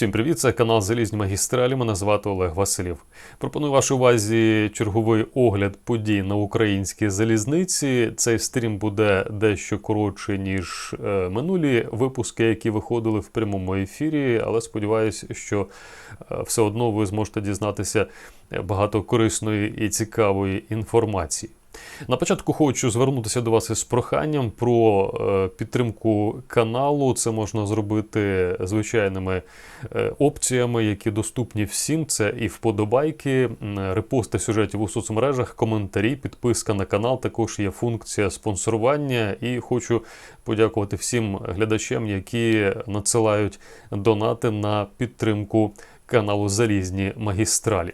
Всім привіт, це канал Залізні Магістралі. Мене звати Олег Василів. Пропоную вашій увазі черговий огляд подій на українській залізниці. Цей стрім буде дещо коротший, ніж е, минулі випуски, які виходили в прямому ефірі. Але сподіваюся, що е, все одно ви зможете дізнатися багато корисної і цікавої інформації. На початку хочу звернутися до вас із проханням про е, підтримку каналу. Це можна зробити звичайними е, опціями, які доступні всім. Це і вподобайки, репости сюжетів у соцмережах, коментарі, підписка на канал. Також є функція спонсорування. І хочу подякувати всім глядачам, які надсилають донати на підтримку каналу Залізні Магістралі.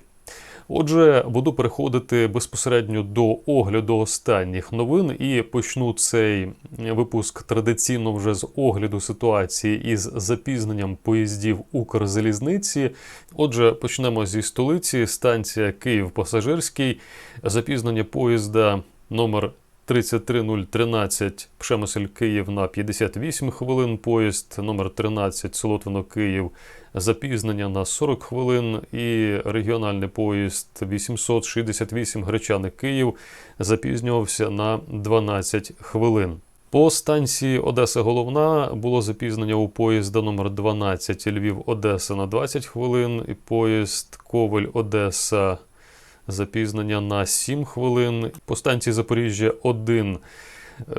Отже, буду переходити безпосередньо до огляду останніх новин і почну цей випуск традиційно вже з огляду ситуації із запізненням поїздів Укрзалізниці. Отже, почнемо зі столиці. Станція Київ Пасажирський. Запізнення поїзда номер 33013 Пшемисель Київ на 58 хвилин. Поїзд номер 13 Солотвино Київ запізнення на 40 хвилин. І регіональний поїзд 868 Гречани Київ запізнювався на 12 хвилин. По станції Одеса Головна було запізнення у поїзда номер 12 Львів Одеса на 20 хвилин. І поїзд Ковель Одеса запізнення на 7 хвилин. По станції Запоріжжя 1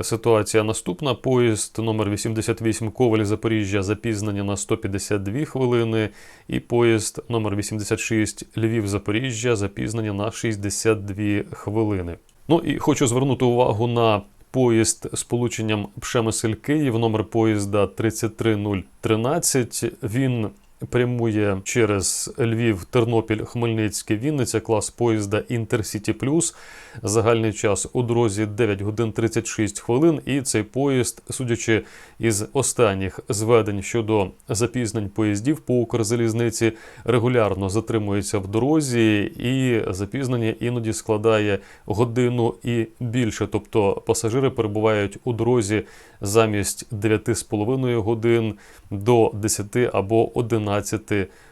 ситуація наступна. Поїзд номер 88 Коваль Запоріжжя запізнення на 152 хвилини. І поїзд номер 86 Львів Запоріжжя запізнення на 62 хвилини. Ну і хочу звернути увагу на поїзд з полученням Пшемисель Київ, номер поїзда 33013. Він прямує через Львів, Тернопіль, Хмельницький, Вінниця, клас поїзда Інтерсіті Плюс. Загальний час у дорозі 9 годин 36 хвилин. І цей поїзд, судячи із останніх зведень щодо запізнень поїздів по Укрзалізниці, регулярно затримується в дорозі, і запізнення іноді складає годину і більше. Тобто пасажири перебувають у дорозі замість 9,5 годин до 10 або 11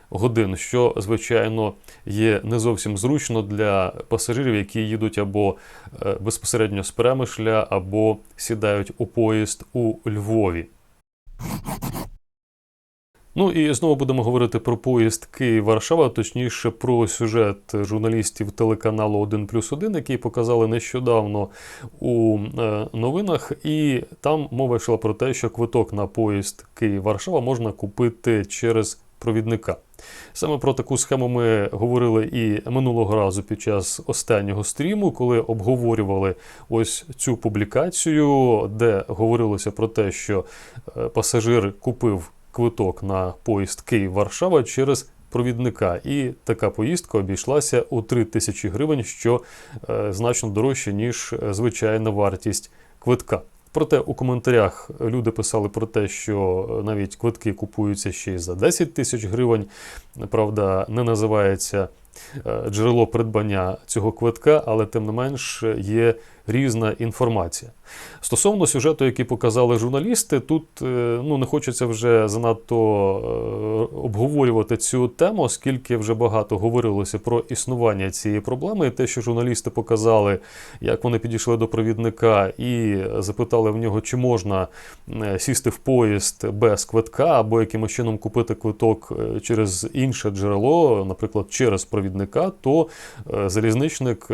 годин, що звичайно є не зовсім зручно для пасажирів, які їдуть або е, безпосередньо з Перемишля, або сідають у поїзд у Львові. Ну і знову будемо говорити про поїзд Київ-Варшава, точніше про сюжет журналістів телеканалу 1 плюс 1, який показали нещодавно у е, новинах. І там мова йшла про те, що квиток на поїзд Київ-Варшава можна купити через провідника. Саме про таку схему ми говорили і минулого разу під час останнього стріму, коли обговорювали ось цю публікацію, де говорилося про те, що е, пасажир купив квиток на поїзд Київ-Варшава через провідника. І така поїздка обійшлася у 3 тисячі гривень, що е, значно дорожче, ніж е, звичайна вартість квитка. Проте у коментарях люди писали про те, що навіть квитки купуються ще й за 10 тисяч гривень. Правда, не називається е, джерело придбання цього квитка, але тим не менш є різна інформація. Стосовно сюжету, який показали журналісти, тут е, ну, не хочеться вже занадто е, обговорювати цю тему, оскільки вже багато говорилося про існування цієї проблеми. І те, що журналісти показали, як вони підійшли до провідника і запитали в нього, чи можна е, сісти в поїзд без квитка, або якимось чином купити квиток через інше джерело, наприклад, через провідника, то залізничник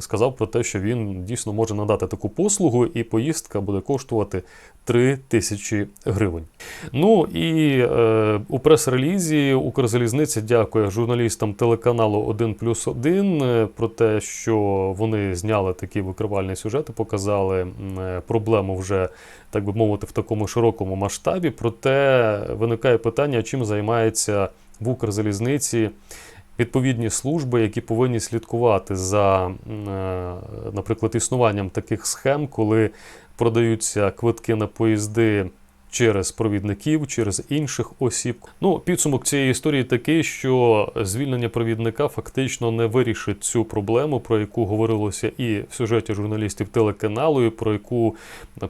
сказав про те, що він дійсно може надати таку послугу, і поїздка буде коштувати 3 тисячі гривень. Ну і е, у прес-релізі Укрзалізниця дякує журналістам телеканалу 1 плюс 1 про те, що вони зняли такі викривальні сюжети, показали е, проблему вже, так би мовити, в такому широкому масштабі. Проте виникає питання, чим займається в Укрзалізниці відповідні служби, які повинні слідкувати за, е, наприклад, існуванням таких схем, коли продаються квитки на поїзди. Через провідників, через інших осіб. Ну, підсумок цієї історії такий, що звільнення провідника фактично не вирішить цю проблему, про яку говорилося і в сюжеті журналістів телеканалу, і про яку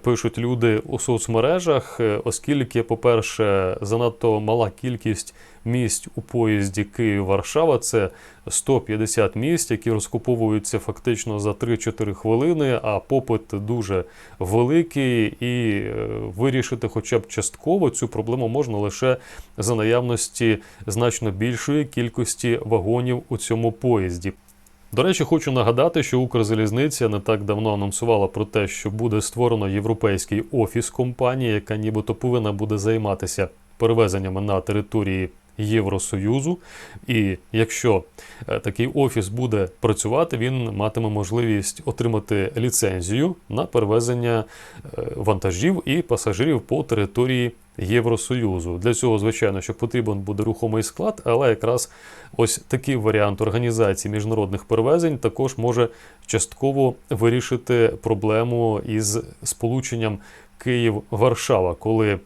пишуть люди у соцмережах, оскільки, по-перше, занадто мала кількість місць у поїзді Київ-Варшава. Це 150 місць, які розкуповуються фактично за 3-4 хвилини, а попит дуже великий, і е, вирішити хоча б частково цю проблему можна лише за наявності значно більшої кількості вагонів у цьому поїзді. До речі, хочу нагадати, що Укрзалізниця не так давно анонсувала про те, що буде створено європейський офіс компанії, яка нібито повинна буде займатися перевезеннями на території Євросоюзу. І якщо е, такий офіс буде працювати, він матиме можливість отримати ліцензію на перевезення е, вантажів і пасажирів по території Євросоюзу. Для цього, звичайно, що потрібен буде рухомий склад, але якраз ось такий варіант організації міжнародних перевезень також може частково вирішити проблему із сполученням Київ-Варшава, коли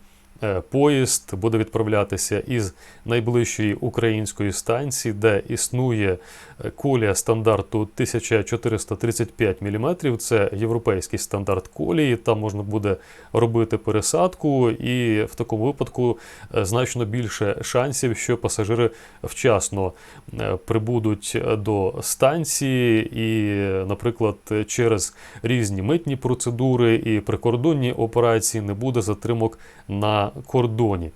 поїзд буде відправлятися із найближчої української станції, де існує е, колія стандарту 1435 мм. Це європейський стандарт колії. Там можна буде робити пересадку, і в такому випадку е, значно більше шансів, що пасажири вчасно е, прибудуть до станції, і, е, наприклад, через різні митні процедури і прикордонні операції не буде затримок на кордоні.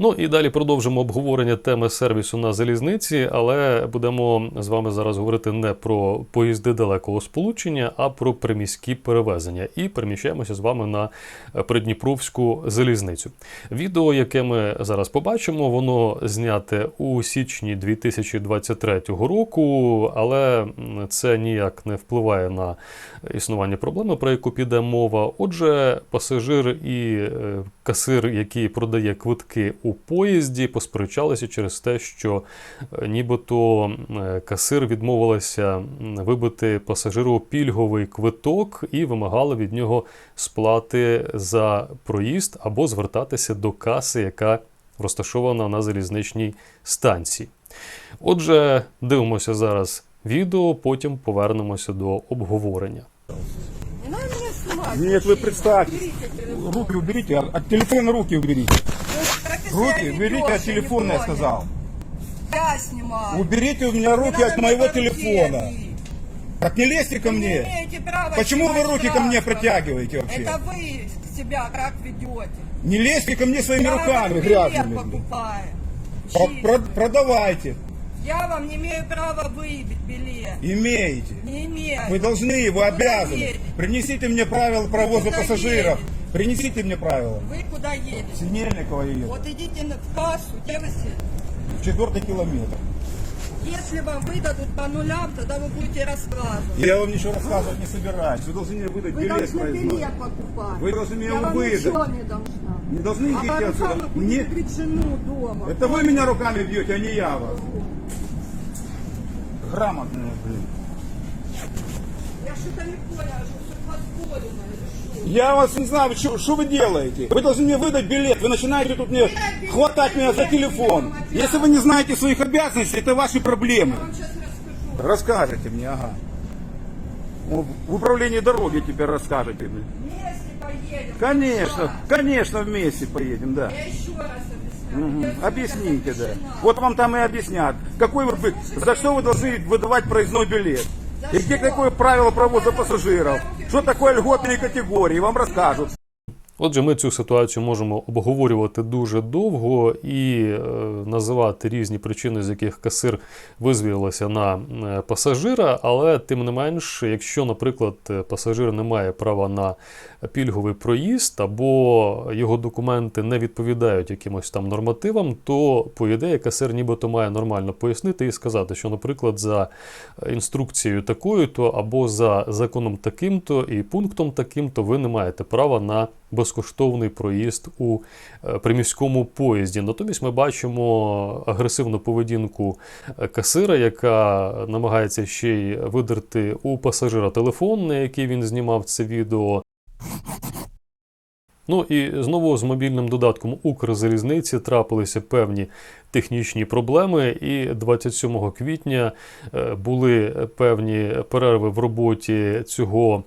Ну і далі продовжимо обговорення теми сервісу на залізниці, але будемо з вами зараз говорити не про поїзди далекого сполучення, а про приміські перевезення. І переміщаємося з вами на Придніпровську залізницю. Відео, яке ми зараз побачимо, воно зняте у січні 2023 року, але це ніяк не впливає на існування проблеми, про яку піде мова. Отже, пасажир і е, касир, який продає квитки у поїзді, посперечалися через те, що е, нібито е, касир відмовилася вибити пасажиру пільговий квиток і вимагала від нього сплати за проїзд або звертатися до каси, яка розташована на залізничній станції. Отже, дивимося зараз відео, потім повернемося до обговорення. Нет, вы представьте. Руки уберите, от от телефона руки уберите. Руки уберите от ведёшь, телефона, я сказал. Я снимаю. Уберите у меня руки от моего телефона. Так не лезьте ко мне. Почему вы руки ко мне протягиваете вообще? Это вы себя как ведете. Не лезьте ко мне своими руками грязными. Продавайте. Я вам не имею права выебить билет. Имеете. Не имею. Вы должны, вы Куда обязаны. едете? Принесите мне правила провоза Куда пассажиров. едете? Принесите мне правила. Вы куда едете? Синельникова едет. Вот идите на- в кассу, где вы сидите? Четвертый километр. Если вам выдадут по нулям, тогда вы будете рассказывать. Я вам ничего рассказывать не собираюсь. Вы должны мне выдать Вы билет должны проездной. билет покупать. Вы должны мне Я его вам выдать. ничего не должна. Не должны А идти по отсюда. Мне- бить жену дома. Это вы меня руками бьете, а не я вас. Грамотно, блин. Я что-то не поняла, что все позволено или что? Я вас не знаю, что, что вы делаете? Вы должны мне выдать билет. Вы начинаете тут мне хватать меня за телефон. Если вы не знаете своих обязанностей, это ваши проблемы. Я вам сейчас расскажу. Расскажете мне, ага. В управлении дороги теперь расскажете. Вместе поедем. Конечно, конечно, вместе поедем, да. Я еще раз объясняю. Мгм. Я Объясните, да. запрещена. Вот вам там и объяснят. Какой вы, бы- за что вы должны выдавать проездной билет? За И где что? какое правило провоза пассажиров? Что такое льготные категории? Вам расскажут. Отже, ми цю ситуацію можемо обговорювати дуже довго і е, називати різні причини, з яких касир визвірилася на е, пасажира. Але тим не менш, якщо, наприклад, е, пасажир не має права на пільговий проїзд або його документи не відповідають якимось там нормативам, то по ідеї касир нібито має нормально пояснити і сказати, що, наприклад, за інструкцією такою-то або за законом таким-то і пунктом таким-то ви не маєте права на безкоштовний проїзд у е, приміському поїзді. Натомість ми бачимо агресивну поведінку е, касира, яка намагається ще й видерти у пасажира телефон, на який він знімав це відео. Ну і знову з мобільним додатком Укрзалізниці трапилися певні технічні проблеми, і 27 квітня е, були певні перерви в роботі цього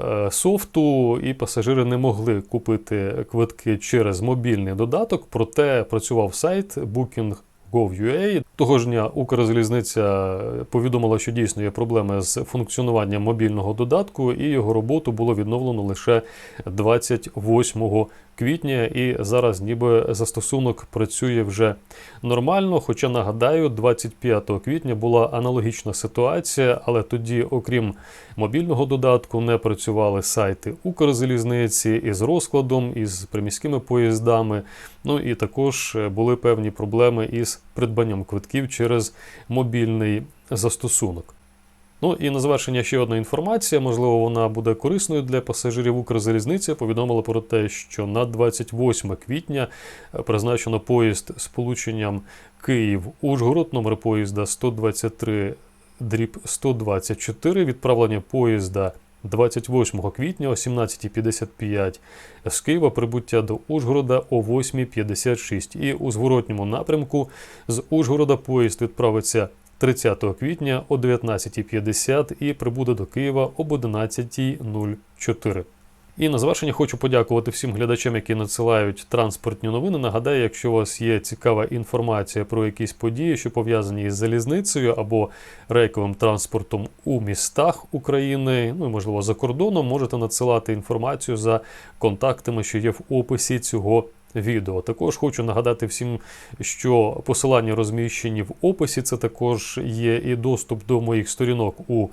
е, софту, і пасажири не могли купити квитки через мобільний додаток. Проте працював сайт Booking. Gov.ua. Того ж дня Укрзалізниця повідомила, що дійсно є проблеми з функціонуванням мобільного додатку, і його роботу було відновлено лише 28 квітня. І зараз ніби застосунок працює вже нормально. Хоча нагадаю, 25 квітня була аналогічна ситуація, але тоді, окрім мобільного додатку, не працювали сайти Укрзалізниці із розкладом, із приміськими поїздами. Ну і також е, були певні проблеми із придбанням квитків через мобільний застосунок. Ну і на завершення ще одна інформація, можливо, вона буде корисною для пасажирів Укрзалізниці. Повідомила про те, що на 28 квітня е, призначено поїзд з полученням Київ-Ужгород, номер поїзда 123 дріб 124, відправлення поїзда 28 квітня о 17.55 з Києва прибуття до Ужгорода о 8.56. І у зворотньому напрямку з Ужгорода поїзд відправиться 30 квітня о 19.50 і прибуде до Києва об 11.04. І на завершення хочу подякувати всім глядачам, які надсилають транспортні новини. Нагадаю, якщо у вас є цікава інформація про якісь події, що пов'язані із залізницею або рейковим транспортом у містах України, ну і можливо за кордоном, можете надсилати інформацію за контактами, що є в описі цього відео. Також хочу нагадати всім, що посилання розміщені в описі. Це також є і доступ до моїх сторінок у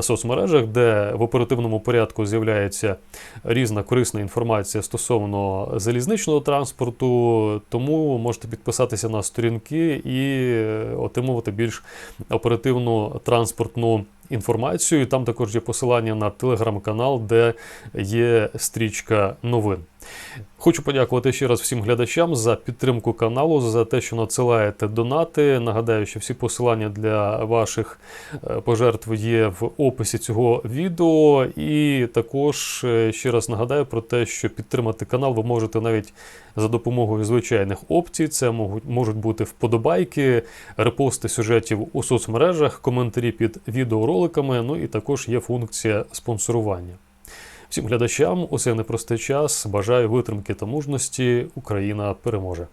соцмережах, де в оперативному порядку з'являється різна корисна інформація стосовно залізничного транспорту. Тому можете підписатися на сторінки і отримувати більш оперативну транспортну. Інформацію там також є посилання на телеграм-канал, де є стрічка новин. Хочу подякувати ще раз всім глядачам за підтримку каналу, за те, що надсилаєте донати. Нагадаю, що всі посилання для ваших е, пожертв є в описі цього відео. І також е, ще раз нагадаю про те, що підтримати канал ви можете навіть за допомогою звичайних опцій. Це можуть, можуть бути вподобайки, репости сюжетів у соцмережах, коментарі під відеороликами. Ну і також є функція спонсорування. Всім глядачам у цей непростий час бажаю витримки та мужності. Україна переможе.